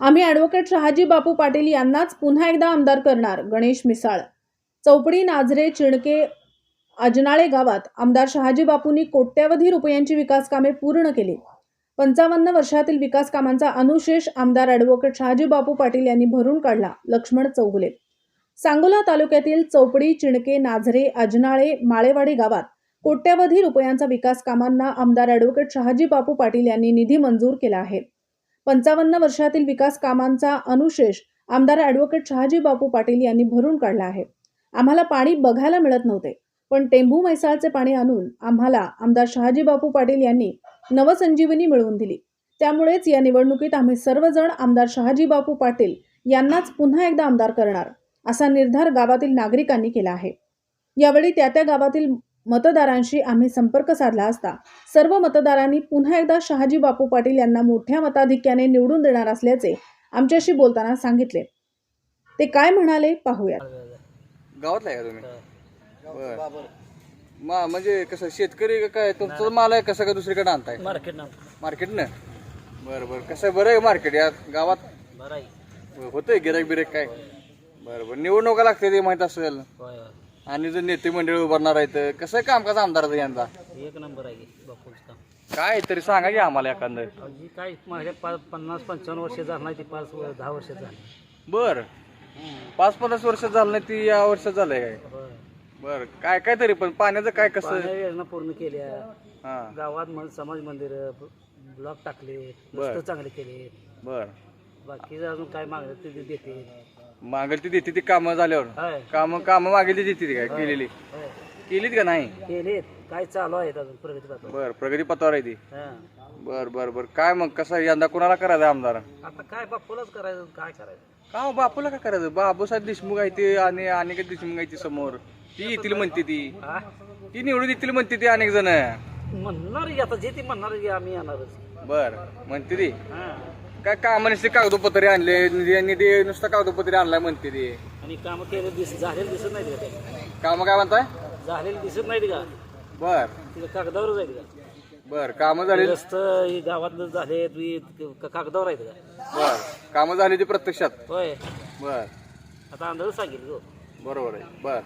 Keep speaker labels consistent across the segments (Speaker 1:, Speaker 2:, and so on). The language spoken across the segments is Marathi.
Speaker 1: आम्ही ॲडव्होकेट शहाजी बापू पाटील यांनाच पुन्हा एकदा आमदार करणार गणेश मिसाळ. चौपडी नाझरे चिणके अजनाळे गावात आमदार शहाजी बापूंनी कोट्यवधी रुपयांची विकास कामे पूर्ण केली. पंचावन्न वर्षातील विकास कामांचा अनुशेष आमदार ॲडव्होकेट शहाजी बापू पाटील यांनी भरून काढला लक्ष्मण चौगुले. सांगोला तालुक्यातील चौपडी चिणके नाझरे अजनाळे माळेवाडी गावात कोट्यवधी रुपयांचा विकास कामांना आमदार ॲडव्होकेट शहाजी बापू पाटील यांनी निधी मंजूर केला आहे. पंचावन्न वर्षातील विकास कामांचा अनुशेष आमदार ॲडव्होकेट शहाजी बापू पाटील यांनी भरून काढला आहे. आम्हाला पाणी बघायला मिळत नव्हते पण टेंभू मैसाळचे पाणी आणून आम्हाला आमदार शहाजी बापू पाटील यांनी नवसंजीवनी मिळवून दिली. त्यामुळेच या निवडणुकीत आम्ही सर्वजण आमदार शहाजी बापू पाटील यांनाच पुन्हा एकदा आमदार करणार असा निर्धार गावातील नागरिकांनी केला आहे. यावेळी त्या त्या गावातील मतदारांशी आम्ही संपर्क साधला असता सर्व मतदारांनी पुन्हा एकदा शहाजी बापू पाटील यांना मोठ्या मताधिक्याने निवडून देणार असल्याचे आमच्याशी बोलताना सांगितले. ते काय म्हणाले पाहूया
Speaker 2: गावातला आहे का तुम्ही? बर. मा म्हणजे कसं शेतकरी का काय? तुमचं माल आहे कसं का दुसरीकडे आणताय?
Speaker 3: मार्केट ना.
Speaker 2: मार्केटनं? बरं बरं. कसं बरं आहे मार्केट यात गावात?
Speaker 3: बरं आहे.
Speaker 2: होतंय गिराक बिरेक काय? बरं बरं. निवडणुका लागते ते माहीत असेल.
Speaker 3: होय.
Speaker 2: आणि जर नेते मंडळी उभारणार आहेत कसं आहे कामकाज आमदाराचं यंदा
Speaker 3: होय एक नंबर आहे की बापूचं काम.
Speaker 2: काय तरी सांगा की आम्हाला एखादं.
Speaker 3: अहो, जी काय माझ्या पाच पन्नास पंचावन्न वर्ष झालं नाही ती पाच व- दहा वर्ष झाली.
Speaker 2: बर. पाच पन्नास वर्ष झालं नाही ती या वर्षात झालंय काय? बर. काय काय तरी पण पाण्याचं काय कसं?
Speaker 3: पाण्या योजना पूर्ण केल्या
Speaker 2: हा.
Speaker 3: गावात मन समाज मंदिर ब्लॉक टाकले रस्ते चांगले केले.
Speaker 2: बर.
Speaker 3: बाकीचं अजून काय मागलं ते देते.
Speaker 2: मागेल ती देते ती कामं झाल्यावर.
Speaker 3: होय.
Speaker 2: काम काम मागेल ती देते ती काय? केलेली.
Speaker 3: होय.
Speaker 2: केलीत का नाही?
Speaker 3: केलेत. काय चालू आहेत अजून प्रगती
Speaker 2: बर प्रगती पथावर आहे ती.
Speaker 3: हा.
Speaker 2: बर बर बर. काय मग? कसं यंदा कोणाला करायचं आमदार?
Speaker 3: आता काय बापूलाच करायचं काय करायचं?
Speaker 2: का हो, बापूला काय करायचं? बाबूसाहेब देशमुख आहे ते आणि अनेक देशमुख आहे ती समोर. ती येतील म्हणते ती.
Speaker 3: हा?
Speaker 2: ती निवडून येतील म्हणते ती अनेक जण.
Speaker 3: म्हणणार की आता जे ती म्हणणार की आम्ही येणारच.
Speaker 2: बर म्हणते ती.
Speaker 3: हा.
Speaker 2: काय काम नुसते कागदोपत्री आणले निधी निधी नुसतं कागदोपत्री आणलाय म्हणते ती.
Speaker 3: आणि काम केले दिस झालेलं दिसत नाहीत का ते?
Speaker 2: काम काय म्हणताय?
Speaker 3: झालेलं दिसत नाहीत का?
Speaker 2: बर.
Speaker 3: तिथं कागदावरच आहेत का?
Speaker 2: बर काम झाली
Speaker 3: रस्तं हे गावातलं झाले तुम्ही क- कागदावर आहेत का?
Speaker 2: बर. काम झाली ती प्रत्यक्षात.
Speaker 3: होय.
Speaker 2: बर.
Speaker 3: आता अंदाज सांगेल गो.
Speaker 2: बरोबर आहे. बर.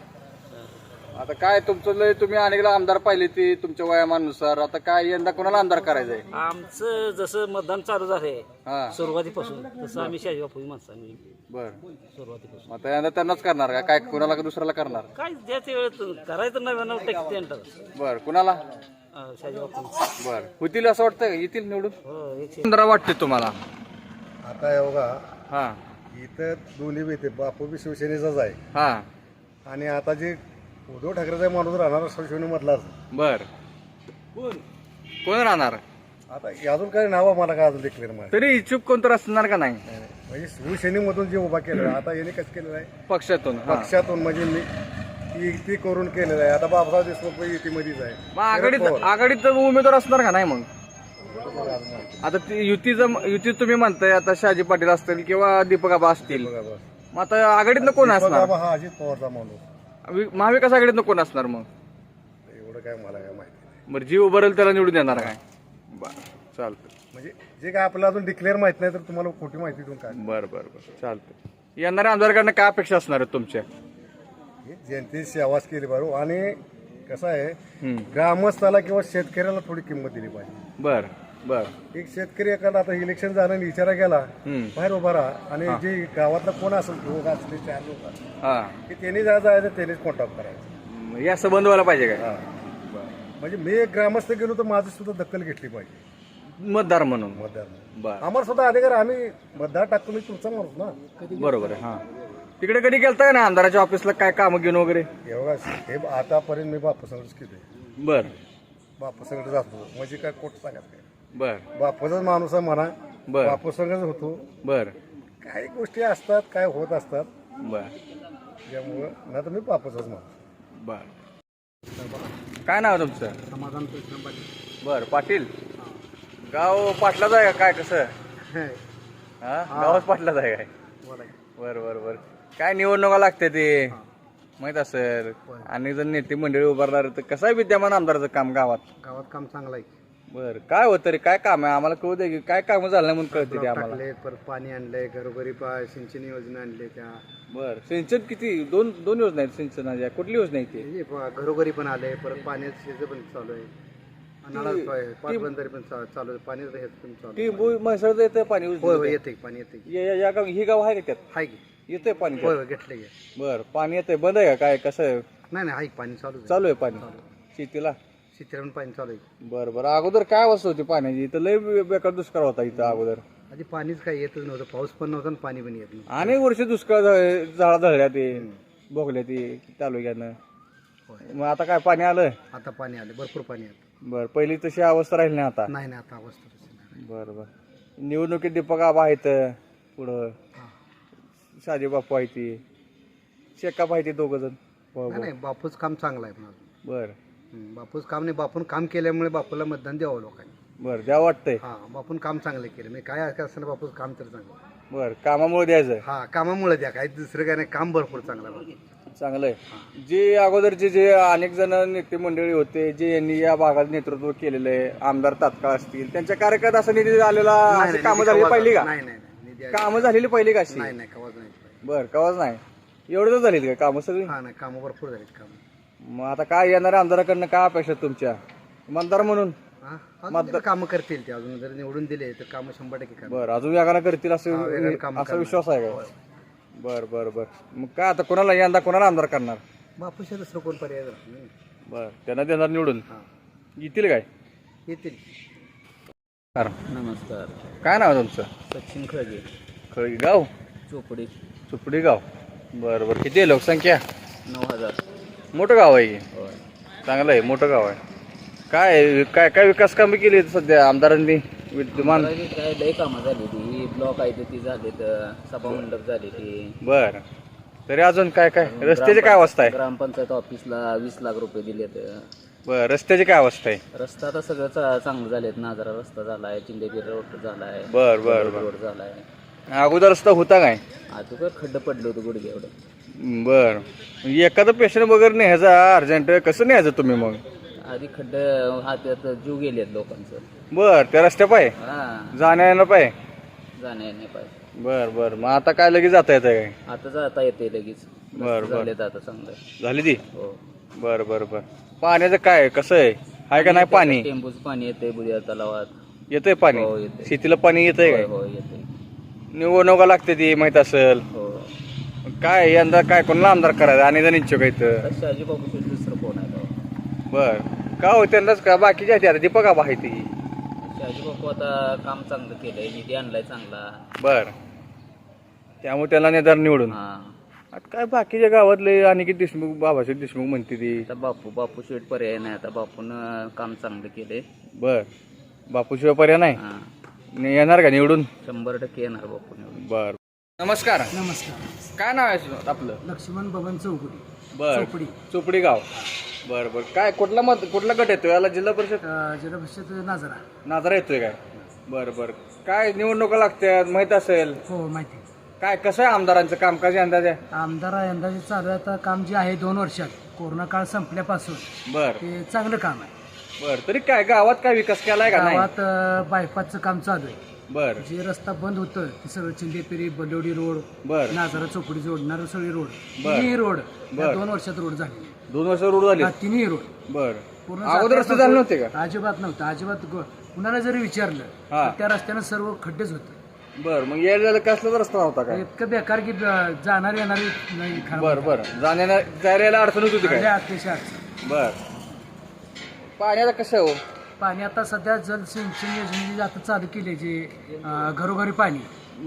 Speaker 2: आता काय तुमचं लय तुम्ही अनेकदा आमदार पाहिले ती तुमच्या वयामानुसार आता काय यंदा कोणाला आमदार करायचंय?
Speaker 3: आमचं जसं मतदान चालू झालंय
Speaker 2: हा.
Speaker 3: सुरुवातीपासून तसं आम्ही शाही बापू माणसं आम्ही
Speaker 2: बर.
Speaker 3: सुरुवातीपासून.
Speaker 2: आता यंदा त्यांनाच करणार का? काय कोणाला का दुसऱ्याला करणार?
Speaker 3: काय द्यायच्या वेळेत करायचं नव्याण्णव टक्के त्यांना
Speaker 2: बर कुणाला? बर. होतील असं वाटतं का? येतील निवडून?
Speaker 3: हो एकशे
Speaker 2: पंधरा वाटते तुम्हाला.
Speaker 4: आता हे बघा
Speaker 2: हा.
Speaker 4: इथं दोन्ही बी ते बापू बी शिवसेनेचाच आहे.
Speaker 2: हा.
Speaker 4: आणि आता जे उद्धव ठाकरेचा माणूस राहणार शिवसेनेमधलाच
Speaker 2: बर. कोण राहणार?
Speaker 4: आता हे अजून काही नाव मला काय अजून डिक्लेअर माहिती
Speaker 2: तरी इच्छुक कोण तर असणार का नाही?
Speaker 4: नाही. म्हणजे शिवसेनेमधून जे उभा केलं आता याने कसं केलेलं आहे?
Speaker 2: पक्षातून हा.
Speaker 4: पक्षातून म्हणजे मी युती करून केलेलं आहे. आता बाबासाहेब देशमुख पण युतीमध्येच आहे.
Speaker 2: मग आघाडीत
Speaker 4: शरद पवार.
Speaker 2: आघाडीत उमेदवार असणार का नाही मग. आता ती युतीचं युतीत तुम्ही म्हणताय आता शहाजी पाटील असतील किंवा दीपक आबा असतील.
Speaker 4: बघा.
Speaker 2: मग आता आघाडीतनं कोण असणार?
Speaker 4: हा अजित पवारचा माणूस.
Speaker 2: वि- महाविकास आघाडीतनं कोण असणार मग?
Speaker 4: एवढं काय मला काय माहिती नाही.
Speaker 2: बरं जीव उभारेल त्याला निवडून देणार काय? बरं चालतं
Speaker 4: म्हणजे जे काय आपल्याला अजून डिक्लेअर माहीत नाही तर तुम्हाला खोटी माहिती देऊन काय?
Speaker 2: बरं बरं बरं चालतं येणाऱ्या आमदारकडनं काय अपेक्षा असणार आहेत तुमच्या?
Speaker 4: हे जनतेची सेवाच केली बरोबर आणि कसं आहे. ग्रामस्थाला किंवा शेतकऱ्याला थोडी किंमत दिली पाहिजे.
Speaker 2: बरं. बरं.
Speaker 4: एक शेतकरी एखादा आता इलेक्शन झालं आणि
Speaker 2: हम्म.
Speaker 4: बाहेर उभा राहा. आणि जे गावातला कोण असेल लोक असले चार लोक
Speaker 2: हां.
Speaker 4: की त्यांनी जा जायचं त्यांनीच कॉन्टॅक्ट करायचं.
Speaker 2: मग या संबंध व्हायला पाहिजे काय?
Speaker 4: हा. म्हणजे मी एक ग्रामस्थ गेलो तर माझी सुद्धा दखल घेतली पाहिजे.
Speaker 2: मतदार म्हणून.
Speaker 4: मतदार.
Speaker 2: बरं.
Speaker 4: आम्हाला सुद्धा अधिकार आम्ही मतदार टाकतो मी तुमचा माणूस ना.
Speaker 2: बरोबर आहे हां. तिकडे कधी गेलता ना आमदाराच्या ऑफिसला काय कामं घेऊन वगैरे?
Speaker 4: एवढा हे आतापर्यंत मी बापू संघच केले
Speaker 2: बरं.
Speaker 4: बापू संघ जातो म्हणजे काय कोट सांगत काय?
Speaker 2: बरं.
Speaker 4: बापूचाच माणूस आहे म्हणा.
Speaker 2: बरं.
Speaker 4: बापू होतो.
Speaker 2: बरं.
Speaker 4: काही गोष्टी असतात काय होत असतात.
Speaker 2: बरं.
Speaker 4: त्यामुळं ना तर मी बापूचाच माणूस.
Speaker 2: बर. काय नाव तुमचं?
Speaker 3: समाधान कृष्ण पाटील.
Speaker 2: बर पाटील. गाव पाटलाच आहे का? काय कसं? हा. गावच पाटलाच आहे काय? बर बर बर काय निवडणुका लागते ते? माहीत असेल. आणि जर नेते मंडळी उभारणार तर कसं आहे विद्यमान आमदाराचं काम गावात?
Speaker 4: गावात काम चांगलं आहे.
Speaker 2: बर काय होत तरी काय काम आहे? आम्हाला कळू दे की काय काम झालं नाही म्हणून कळते ते आम्हाला.
Speaker 4: टाकले परत पाणी आणलंय घरोघरी पा- सिंचन योजना आणले त्या.
Speaker 2: बर सिंचन किती? दोन दोन योजना आहेत सिंचनाच्या. कुठली योजना आहे ती?
Speaker 4: हे घरोघरी पण आले परत पाण्याचं शिजं पण चालू आहे. नळाचं आहे पाटबंधारे पण चा- चालू आहे. पाण्याचं हे पण चालू आहे.
Speaker 2: ती भुई म्हैसाळचं येतं पाणी
Speaker 4: होय होय येते पाणी येते
Speaker 2: या- या- या गाव ही गाव आहे का त्यात?
Speaker 4: हाय की.
Speaker 2: येतंय पाणी
Speaker 4: होय? होय घेतले घे
Speaker 2: बर पाणी येतंय. बंद आहे का? काय कसं आहे?
Speaker 4: नाही नाही हाय पाणी चालू आहे.
Speaker 2: चालू आहे पाणी. शेतीला?
Speaker 4: शेतीला पण चालू आहे.
Speaker 2: बर बर. अगोदर काय अवस्था होती पाण्याची? इथं लय बे- बेकार दुष्काळ होता इथं अगोदर.
Speaker 4: आधी पाणीच काही येतच नव्हतं पाऊस पण नव्हता आणि पाणी पण येत नव्हतं.
Speaker 2: अनेक वर्ष दुष्काळ झा- झाडा धरल्या ते भोगल्या ते तालुक्यानं
Speaker 4: होय.
Speaker 2: मग आता काय पाणी आलं
Speaker 4: आता पाणी आले भरपूर पाणी आलं
Speaker 2: बर पहिली तशी अवस्था राहिली नाही आता?
Speaker 4: नाही नाही आता अवस्था तशी नाही.
Speaker 2: बर बर. निवडणुकीत दीपक आबा आहेत पुढं. शाजी बापू आहे ती. शेकाप आहे ते दोघ जण.
Speaker 4: नाही नाही बापूच काम चांगलं आहे
Speaker 2: बर.
Speaker 4: बापूच काम नाही. बापून काम केल्यामुळे बापूला मतदान द्यावं लोकांनी.
Speaker 2: बर द्या वाटतंय.
Speaker 4: हा बापून काम चांगलं केलं. मी काय असं बापूच काम तर चांगलं.
Speaker 2: बर कामामुळे द्यायचं.
Speaker 4: हा कामामुळे द्या. काय दुसरं काय नाही. काम भरपूर चांगलं आहे बापूचं.
Speaker 2: चांगलं आहे जे अगोदरचे जे अनेक जण नेते मंडळी होते जे यांनी या भागात नेतृत्व केलेलं आहे आमदार तात्काळ असतील त्यांच्या कार्यक्रमात असं निधी आलेला
Speaker 4: नाही,
Speaker 2: अशी
Speaker 4: नाही,
Speaker 2: कामं
Speaker 4: निधी
Speaker 2: झालेली
Speaker 4: कवाच-
Speaker 2: पहिली का?
Speaker 4: नाही नाही नाही. निधी आहे.
Speaker 2: कामं झालेली पहिली का अशी?
Speaker 4: नाही नाही कवाच नाही.
Speaker 2: बर कवाच नाही. एवढं तर झाली का कामं सगळी?
Speaker 4: हा नाही कामं भरपूर झालीत काम.
Speaker 2: मग आता काय येणाऱ्या आमदाराकडनं काय अपेक्षा आहेत तुमच्या? मतदार म्हणून?
Speaker 4: हा? कामं करतील ते अजून. जर निवडून दिले तर कामं शंभर टक्के
Speaker 2: बर अजून वेगानं करतील
Speaker 4: हा,
Speaker 2: असं
Speaker 4: वेगानं कामं
Speaker 2: असा
Speaker 4: करणार.
Speaker 2: विश्वास आहे का? बर बर बर. मग काय आता कोणाला यंदा कोणाला आमदार करणार?
Speaker 4: बापूशिवाय दुसरं कोण पर्याय राहत नाही.
Speaker 2: बर त्यांना देणार निवडून.
Speaker 4: हा.
Speaker 2: येतील काय?
Speaker 4: येतील.
Speaker 3: नमस्कार.
Speaker 2: काय नाव आहे तुमचं?
Speaker 3: सचिन खळगे.
Speaker 2: खळगी गाव?
Speaker 3: चोपडी.
Speaker 2: सुपडी गाव. बरं बरं. किती आहे लोकसंख्या?
Speaker 3: नऊ हजार.
Speaker 2: मोठं गाव आहे हे.
Speaker 3: होय.
Speaker 2: चांगलं आहे मोठं गाव आहे. काय आहे? काय काय विकास कामे केली आहेत सध्या आमदारांनी? विद्यमान?
Speaker 3: काय काय लय कामं झाली ती. ब्लॉक आहे ती झाली तर सभा मंडप झाली ती.
Speaker 2: बर. तरी अजून काय काय? रस्त्याची काय अवस्था आहे?
Speaker 3: ग्रामपंचायत ऑफिसला वीस लाख रुपये दिलेत.
Speaker 2: बर रस्त्याची काय अवस्था आहे?
Speaker 3: रस्ता आता सगळं चा- चांगलं झालेत नाजरा रस्ता झालाय चिंदेगिरी रोड झालाय.
Speaker 2: बर बर बर.
Speaker 3: रोड झालाय.
Speaker 2: अगोदर रस्ता होता काय?
Speaker 3: आता खड्डं पडलं होतं गुडघे एवढं.
Speaker 2: बर. एखादं पेशंट वगैरे न्यायचं अर्जंट कसं न्यायचं तुम्ही मग?
Speaker 3: आधी खड्डं हातात जीव गेलेत लोकांचं.
Speaker 2: बर त्या रस्त्या पाय?
Speaker 3: हा.
Speaker 2: जाण्या येणं पाय?
Speaker 3: जाण्या नाही पाहिजे
Speaker 2: बर बर. मग आता काय लगेच जाता येतं काय?
Speaker 3: आता जाता येते लगेच.
Speaker 2: बर, बर.
Speaker 3: आता चांगलं.
Speaker 2: झाली ती?
Speaker 3: हो.
Speaker 2: बर बर बर. पाण्याचं काय कसं आहे? आहे का नाही पाणी
Speaker 3: टेंबूचं पाणी? येते बुद्या तलावात.
Speaker 2: येतंय पाणी?
Speaker 3: हो, येतंय.
Speaker 2: शेतीला पाणी येतंय
Speaker 3: होय
Speaker 2: काय?
Speaker 3: हो येते
Speaker 2: निवडणुका लागते ती माहीत असेल.
Speaker 3: हो.
Speaker 2: काय यंदा काय कोणाला आमदार करायचं आणि जण इच्छुक आहेत.
Speaker 3: शहाजी बाबू दुसरं कोण आहे तेव्हा?
Speaker 2: बर. का हो त्यांनाच का? बाकीच्या आहेत आता दीपक आबा आहे ती
Speaker 3: शहाजी बापू आता काम चांगलं केलंय निधी आणलाय चांगला.
Speaker 2: बर. त्यामुळे त्याला नेदार निवडून.
Speaker 3: हा.
Speaker 2: आता काय बाकीच्या गावातले अनिकेत देशमुख बाबासाहेब देशमुख म्हणते ती.
Speaker 3: आता बापू बापू शेट पर्याय नाही. आता बापून काम चांगलं केलंय.
Speaker 2: बर. बापूशिवाय पर्याय नाही?
Speaker 3: हा.
Speaker 2: ने- येणार का निवडून?
Speaker 3: शंभर टक्के येणार बापू निवडून.
Speaker 2: बर नमस्कार.
Speaker 5: नमस्कार.
Speaker 2: काय नाव आहे आपलं?
Speaker 5: लक्ष्मण बबन चौकडी
Speaker 2: बर.
Speaker 5: चोपडी.
Speaker 2: चोपडी गाव. बर बर. काय कुठला मत कुठला गट येतोय? याला जिल्हा परिषद?
Speaker 5: जिल्हा परिषद नाजरा.
Speaker 2: नाजरा येतोय काय? बर बर. काय निवडणुका लागतात माहीत असेल?
Speaker 5: हो माहिती आहे.
Speaker 2: काय कसं आहे आमदारांचं कामकाज अंदाज आहे
Speaker 5: आमदार यंदाचे चालू आता काम जे आहे दोन वर्षात. कोरोना काळ संपल्यापासून.
Speaker 2: बर.
Speaker 5: ते चांगलं काम आहे.
Speaker 2: बर तरी काय गावात काय विकास केलाय का? नाही?
Speaker 5: गावात अ, बायपासचं काम चालू आहे.
Speaker 2: बर.
Speaker 5: जे रस्ता बंद होतं ते सगळं चिंदेपेरी बलवडी रोड
Speaker 2: बर.
Speaker 5: नाजरा चौकडी रोड नारसोळी रोड
Speaker 2: बर.
Speaker 5: तिन्ही रोड
Speaker 2: बर.
Speaker 5: दोन वर्षात रोड झाले.
Speaker 2: दोन वर्ष रोड झाले?
Speaker 5: हा, तिन्ही रोड.
Speaker 2: बर.
Speaker 5: पूर्ण
Speaker 2: अगोदर रस्ते झाले नव्हते का?
Speaker 5: अजिबात नव्हतं. अजिबात ग- कुणाला जरी विचारलं
Speaker 2: हा.
Speaker 5: तर त्या रस्त्यानं सर्व खड्डेच होते.
Speaker 2: बर मग यायला कसलाच रस्ता नव्हता काय?
Speaker 5: इतकं बेकार की ब- जाणार येणारी नाही खराब
Speaker 2: बर बर. जाण्याला जायला अडचण होत होती
Speaker 5: लय अतिशय अडचण.
Speaker 2: बर. पाण्याचं कसं हो?
Speaker 5: पाणी आता सध्या जल सिंचन योजने जी आता चालू केली जे घरोघरी पाणी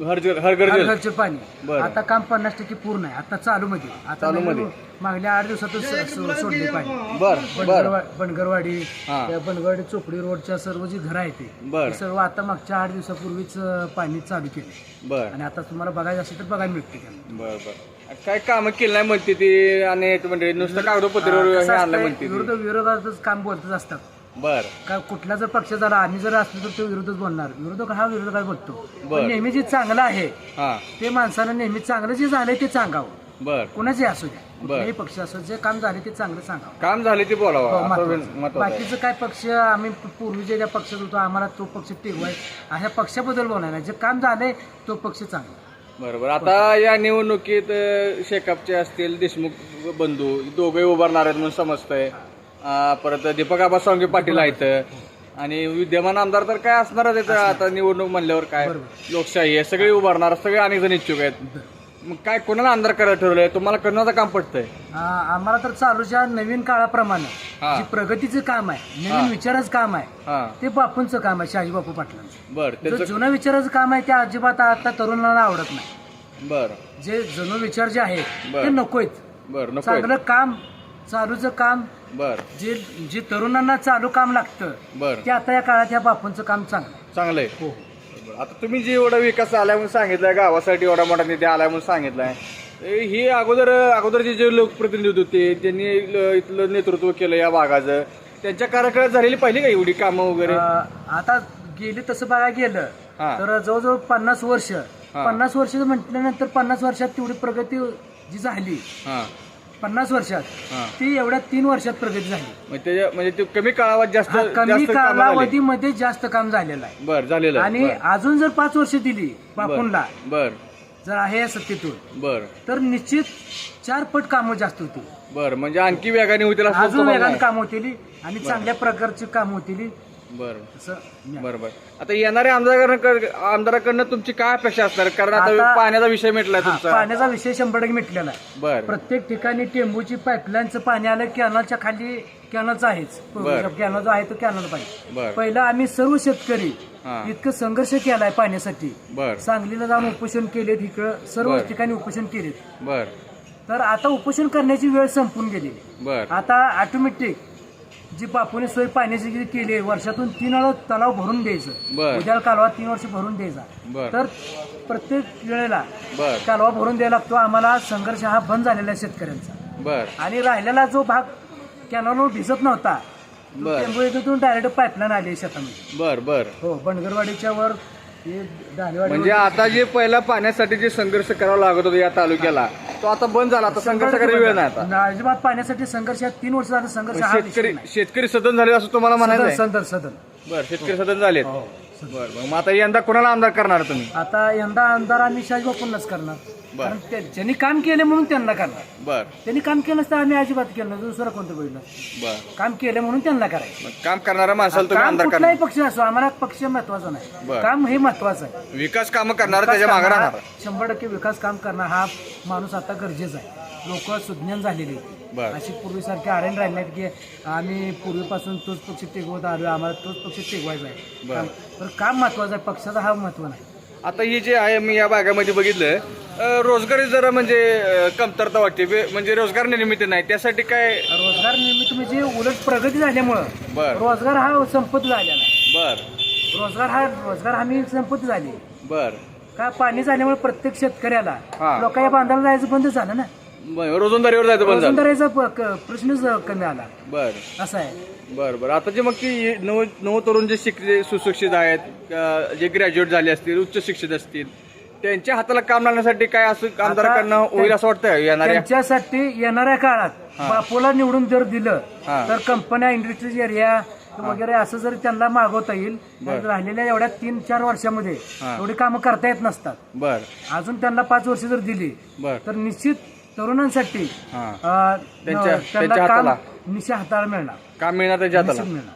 Speaker 2: हर हर गरजेचं
Speaker 5: घरचे पाणी
Speaker 2: बरं.
Speaker 5: आता काम पन्नास टक्के पूर्ण आहे आता चालू मध्ये आता
Speaker 2: चालूमध्ये.
Speaker 5: मागल्या आठ दिवसातच सो- सो- सोडले पाणी
Speaker 2: बर बर
Speaker 5: बनगरवा- बनगरवाडी
Speaker 2: हा.
Speaker 5: त्या बनगरवाडी चोपडी रोडच्या सर्व जी घरं आहेत ते
Speaker 2: बर.
Speaker 5: सर्व आता मागच्या आठ दिवसापूर्वीच अं, पाणी चालू केले
Speaker 2: बर
Speaker 5: आणि आता तुम्हाला बघायचं असेल तर बघायला मिळते त्यांना.
Speaker 2: बर बर काय काम केलं नाही म्हणते ती आणि म्हणजे नुसतं कागदपत्रावर हे
Speaker 5: कसं
Speaker 2: आणलं
Speaker 5: असतंय,
Speaker 2: म्हणते ती.
Speaker 5: विरोध विरोधातच काम बोलतच असतात
Speaker 2: बर.
Speaker 5: का कुठला जर पक्ष झाला आम्ही जर असलो तर तो विरोधच बोलणार. विरोधक हा विरोधक बोलतो?
Speaker 2: बर.
Speaker 5: पण नेहमी जे चांगलं आहे
Speaker 2: हा.
Speaker 5: ते माणसानं नेहमी चांगलं जे झालंय ते सांगावं.
Speaker 2: बर.
Speaker 5: कोणाचे असू द्या कुठलेही पक्ष असो जे काम झाले ते चांगलं सांगावं.
Speaker 2: काम झाले ते बोलावं.
Speaker 5: हो,
Speaker 2: असं
Speaker 5: महत्वाचं.
Speaker 2: महत्वाचं आहे.
Speaker 5: बाकीचं काय पक्ष आम्ही पूर्वीच्या ज्या पक्षात होतो आम्हाला तो पक्ष टिकवाय अशा पक्षाबद्दल बोलायला जे काम झालंय तो पक्ष चांगला.
Speaker 2: बरोबर. आता या निवडणुकीत अ, शेकापचे असतील देशमुख बंधू दोघे उभारणार आहेत म्हणून समजतंय. अ, परत दीपक आबा सावंगे पाटील आहेत. आणि विद्यमान आमदार तर काय असणारच आहेत आता निवडणूक म्हणल्यावर काय? लोकशाही आहे सगळे उभारणार सगळे अनेक जण इच्छुक आहेत. मग काय कोणाला आमदार करायला ठरवलंय? तुम्हाला कोणाचं काम पडतंय?
Speaker 5: आ- आम्हाला तर चालूच्या नवीन काळाप्रमाणे
Speaker 2: हा.
Speaker 5: जे प्रगतीचं काम आहे नवीन विचाराचं काम आहे
Speaker 2: हा.
Speaker 5: ते बापूंचं काम आहे शहाजी बापू पाटलांचं.
Speaker 2: बर
Speaker 5: जो
Speaker 2: त्याचं
Speaker 5: जुनं विचाराचं काम आहे ते अजिबात आता तरुणांना आवडत नाही.
Speaker 2: बर.
Speaker 5: जे जुनं विचार जे आहेत
Speaker 2: बर.
Speaker 5: ते नकोयत.
Speaker 2: बर नको
Speaker 5: चांगलं काम चालूचं काम
Speaker 2: बर.
Speaker 5: जे जे तरुणांना चालू काम लागतं
Speaker 2: बर.
Speaker 5: ते आता या काळात या बापूंचं काम चांगलं आहे.
Speaker 2: चांगलंय.
Speaker 5: हो.
Speaker 2: बरं. आता तुम्ही जे एवढा विकास आलाय म्हणून सांगितलाय गावासाठी एवढा मोठा निधी आलाय म्हणून सांगितलाय. ए, ही अगोदर अगोदरचे जे लोकप्रतिनिधी होते त्यांनी ल- इथलं नेतृत्व केलं या भागाचं. त्यांच्या कार्यकाळात झालेली पाहिली का एवढी कामं वगैरे?
Speaker 5: अं, आता गेली तसं बघा गेलं
Speaker 2: हा.
Speaker 5: तर जवळजवळ पन्नास वर्ष पन्नास वर्ष म्हटल्यानंतर पन्नास वर्षात तेवढी प्रगती जी झाली
Speaker 2: हा.
Speaker 5: पन्नास वर्षात
Speaker 2: हा.
Speaker 5: ती एवढ्या तीन वर्षात प्रगती झाली.
Speaker 2: मग त्याच्या म्हणजे ते कमी काळात जास्त
Speaker 5: हा, कमी
Speaker 2: जास्त कामं झाली.
Speaker 5: कालावधीमध्ये जास्त काम झालेलं आहे.
Speaker 2: बर झालेलं आहे.
Speaker 5: आणि अजून जर पाच वर्ष दिली बापूंला
Speaker 2: बर.
Speaker 5: जर आहे या सत्तेतून
Speaker 2: बर.
Speaker 5: तर निश्चित चार पट कामं जास्त होतील.
Speaker 2: बर म्हणजे आणखी वेगाने होतील असं
Speaker 5: अजून
Speaker 2: तुम्हाला
Speaker 5: वेगाने
Speaker 2: नाही.
Speaker 5: कामं होतील आणि चांगल्या प्रकारची कामं होतील.
Speaker 2: बर.
Speaker 5: असं मी-
Speaker 2: बरोबर आता येणाऱ्या आमदाराकडनं आमदाराकडनं तुमची काय अपेक्षा असणार? कारण आता
Speaker 5: आता-
Speaker 2: पाण्याचा विषय मिटलाय
Speaker 5: हा,
Speaker 2: तुमचा.
Speaker 5: पाण्याचा विषय शंभर टक्के मिटलेला आहे.
Speaker 2: बर.
Speaker 5: प्रत्येक ठिकाणी टेंबूची पाईपलाईनचं पाणी आलं कॅनलच्या खाली कॅनलचं आहेच.
Speaker 2: बरं.
Speaker 5: कॅनल जो आहे तो कॅनल पाहिजे.
Speaker 2: बर.
Speaker 5: पहिलं आम्ही सर्व शेतकरी
Speaker 2: हा.
Speaker 5: इतकं संघर्ष केलाय पाण्यासाठी.
Speaker 2: बर.
Speaker 5: सांगलीला जाऊन उपोषण केलेत इकडं. सर्व
Speaker 2: बरं.
Speaker 5: ठिकाणी उपोषण केलेत.
Speaker 2: बर.
Speaker 5: तर आता उपोषण करण्याची वेळ संपून गेलेली.
Speaker 2: बर.
Speaker 5: आता ऑटोमॅटिक जी बापूने सोय पाण्याची जी केली आहे, वर्षातून तीन वेळा तलाव भरून द्यायचं.
Speaker 2: बर.
Speaker 5: उद्याला कालवा तीन वर्ष भरून द्यायचा.
Speaker 2: बर.
Speaker 5: तर प्रत्येक वेळेला
Speaker 2: बर.
Speaker 5: कालवा भरून द्यायला लागतो. आम्हाला संघर्ष हा बंद झालेला आहे शेतकऱ्यांचा.
Speaker 2: बर.
Speaker 5: आणि राहिलेला जो भाग कॅनॉलवर भिजत नव्हता
Speaker 2: बर.
Speaker 5: येथून डायरेक्ट पाईपलाईन आली आहे शेतामध्ये.
Speaker 2: बर बर.
Speaker 5: हो बनगरवाडीच्या वर हे
Speaker 2: म्हणजे आता जे पहिला पाण्यासाठी जे संघर्ष करावा लागत होता या तालुक्याला तो आता बंद झाला आता संघर्ष करायला वेळ नाही आता.
Speaker 5: अजिबात पाण्यासाठी संघर्ष आहे. तीन वर्ष झालं संघर्ष हा
Speaker 2: शेतकरी शेतकरी सदन झाले असं तुम्हाला म्हणायचं आहे?
Speaker 5: सदन सदन. सदन
Speaker 2: बर शेतकरी सदन झालेत.
Speaker 5: हो
Speaker 2: बर मग आता यंदा कोणाला आमदार करणार तुम्ही?
Speaker 5: आता यंदा आमदार आम्ही शाहजीबापूंनाच करणार. कारण ज्यांनी काम केले म्हणून त्यांना करणार.
Speaker 2: बर.
Speaker 5: त्यांनी काम केलं असतं आम्ही अजिबात केलं. दुसरं कोणतं बघितलं
Speaker 2: बर.
Speaker 5: काम केलं म्हणून त्यांना करायचं.
Speaker 2: मग काम करणाऱ्या माणसाला तुम्ही
Speaker 5: काम
Speaker 2: आमदार
Speaker 5: कुठलाही
Speaker 2: करणार.
Speaker 5: पक्ष असो आम्हाला पक्ष महत्त्वाचा नाही.
Speaker 2: बरं.
Speaker 5: काम हे महत्वाचं आहे.
Speaker 2: विकास कामं करणार त्याच्यामागे
Speaker 5: विकास
Speaker 2: राहणार.
Speaker 5: कामाला शंभर टक्के विकास काम करणं हा माणूस आता गरजेचा आहे. लोक सुज्ञान झालेली आहेत.
Speaker 2: बरं.
Speaker 5: अशी पूर्वीसारखी आरेन राहिले नाहीत की आम्ही पूर्वीपासून तोच पक्ष टिकवत आलो आम्हाला तोच पक्ष टिकवायचा आहे.
Speaker 2: बरं.
Speaker 5: काम- तर काम महत्वाचं आहे. पक्षाचा हा महत्त्व नाही.
Speaker 2: आता हे जे आहे मी या भागामध्ये बघितलं रोजगारी जरा म्हणजे कमतरता वाटते. वे- म्हणजे रोजगार निर्मिती नाही. त्यासाठी काय?
Speaker 5: रोजगार निर्मिती म्हणजे उलट प्रगती झाल्यामुळं.
Speaker 2: बर.
Speaker 5: रोजगार हा संपत्ती झालेला आहे
Speaker 2: बर.
Speaker 5: रोजगार हा रोजगार हमी संपत्ती झाली.
Speaker 2: बर.
Speaker 5: का पाणी झाल्यामुळे प्रत्येक शेतकऱ्याला
Speaker 2: हा.
Speaker 5: लोक या बांधायला जायचं बंद झालं ना.
Speaker 2: ब- रोजंदारीवर जायचं बंद झालं.
Speaker 5: रोजंदारीचा प- क- प्रश्नच कमी आला.
Speaker 2: बर.
Speaker 5: असं आहे.
Speaker 2: बर बर. आता जे मग की नव नव तरुण जे शिकले सुशिक्षित आहेत अं, जे ग्रॅज्युएट झाले असतील उच्च शिक्षित असतील त्यांच्या हाताला काम लागण्यासाठी काय असं आमदाराकडनं होईल असं वाटतं येणाऱ्या?
Speaker 5: त्यांच्यासाठी येणाऱ्या काळात बापूला निवडून जर दिलं
Speaker 2: हा.
Speaker 5: तर कंपन्या इंडस्ट्रीज एरिया वगैरे असं जर त्यांना मागवता येईल तर राहिलेल्या एवढ्या तीन चार वर्षामध्ये
Speaker 2: हा.
Speaker 5: एवढी कामं करता येत नसतात.
Speaker 2: बर.
Speaker 5: अजून त्यांना पाच वर्ष जर दिली
Speaker 2: बर.
Speaker 5: तर निश्चित तरुणांसाठी अं,
Speaker 2: त्यांच्या-
Speaker 5: त्यांना
Speaker 2: त्यांच्या
Speaker 5: काम
Speaker 2: हाताला.
Speaker 5: निश्चित हाताला मिळणार.
Speaker 2: काम मिळणार त्याच्या हाताला.
Speaker 5: निश्चित मिळणार.